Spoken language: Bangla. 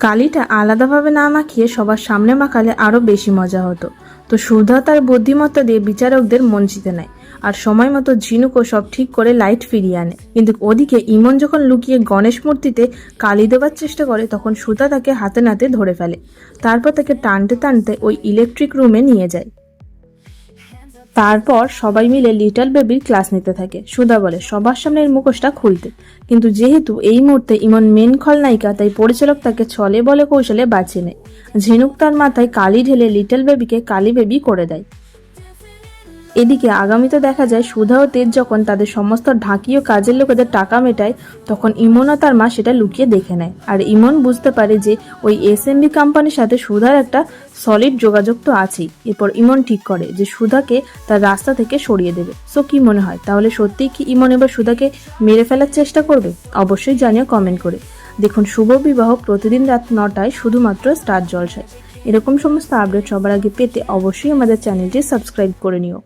কালিটা আলাদাভাবে না মাখিয়ে সবার সামনে মাখালে আরও বেশি মজা হতো। তো সুধা তার বুদ্ধিমত্তা দিয়ে বিচারকদের মন জিতে নেয়। আর সময় মতো ঝিনুকও সব ঠিক করে লাইট ফিরিয়ে আনে। কিন্তু ওদিকে ইমন যখন লুকিয়ে গণেশ মূর্তিতে কালি দেওয়ার চেষ্টা করে, তখন সুধা তাকে হাতে নাতে ধরে ফেলে। তারপর তাকে টানতে টানতে ওই ইলেকট্রিক রুমে নিয়ে যায়। তারপর সবাই মিলে লিটল বেবির ক্লাস নিতে থাকে। সুধা বলে, সবার সামনে এর মুখোশটা খুলতে। কিন্তু যেহেতু এই মুহূর্তে ইমন মেন খলনায়িকা, তাই পরিচালক তাকে ছলে বলে কৌশলে বাঁচিয়ে নেয়। ঝিনুক তার মাথায় কালি ঢেলে লিটল বেবিকে কালি বেবি করে দেয়। এদিকে আগামীতে দেখা যায় সুধা ও তেজ যখন তাদের সমস্ত ঢাকিও কাজের লোকেদের টাকা মেটায়, তখন ইমন ও তার মা সেটা লুকিয়ে দেখে নেয়। আর ইমন বুঝতে পারে যে ওই এসএমবি কোম্পানির সাথে সুধার একটা সলিড যোগাযোগ তো আছেই। এরপর ইমন ঠিক করে যে সুধাকে তার রাস্তা থেকে সরিয়ে দেবে। সো কি মনে হয়? তাহলে সত্যিই কি ইমন এবার সুধাকে মেরে ফেলার চেষ্টা করবে? অবশ্যই জানিও কমেন্ট করে। দেখুন, শুভ বিবাহ প্রতিদিন রাত নটায় শুধুমাত্র স্টার জলসায় এরকম সমস্ত আপডেট সবার আগে পেতে অবশ্যই আমাদের চ্যানেলটি সাবস্ক্রাইব করে নিও।